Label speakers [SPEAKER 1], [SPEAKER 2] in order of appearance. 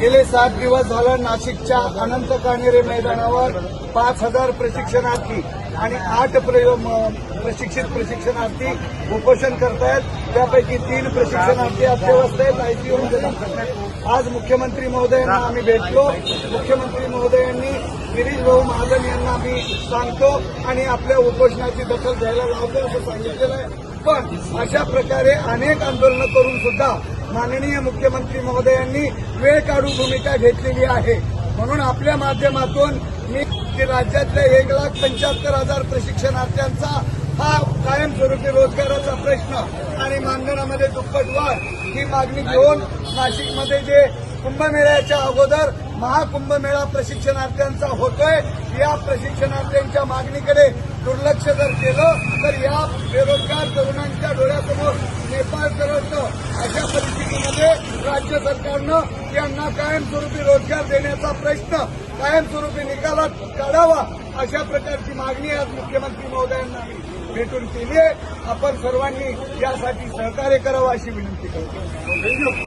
[SPEAKER 1] गेले सात दिवस झालं नाशिकच्या अनंत कानेरे मैदानावर पाच हजार प्रशिक्षणार्थी आणि आठ प्रयो- म- प्रशिक्षित प्रशिक्षणार्थी उपोषण करतायत. त्यापैकी तीन प्रशिक्षणार्थी अत्यवस्थ आहेत. आयसीयूमध्ये दाखल आहेत. आज मुख्यमंत्री महोदयांना आम्ही भेटलो. मुख्यमंत्री महोदयांनी गिरीश भाऊ महाजन यांना आम्ही सांगतो आणि आपल्या उपोषणाची दखल घ्यायला लावतो असं सांगितलेलं आहे. पण अशा प्रकारे अनेक आंदोलनं करून सुद्धा माननीय मुख्यमंत्री महोदयांनी वेळ काढून भूमिका घेतलेली आहे. म्हणून आपल्या माध्यमातून मी की राज्यातल्या एक लाख पंच्याहत्तर हजार प्रशिक्षणार्थ्यांचा हा कायमस्वरूपी रोजगाराचा प्रश्न आणि मानधनामध्ये दुप्पट वाढ ही मागणी घेऊन नाशिकमध्ये जे कुंभमेळ्याच्या अगोदर महाकुंभमेळा प्रशिक्षणार्थ्यांचा होतोय या प्रशिक्षणार्थ्यांच्या मागणीकडे दुर्लक्ष जर केलं तर या बेरोजगार तरुणांच्या डोळ्यासमोर नेपाळ करत अशा राज्य सरकारनं यांना कायमस्वरूपी रोजगार देण्याचा प्रश्न कायमस्वरूपी निकालात काढावा अशा प्रकारची मागणी आज मुख्यमंत्री महोदयांना आम्ही भेटून केली आहे. आपण सर्वांनी यासाठी सहकार्य करावं अशी विनंती करतो.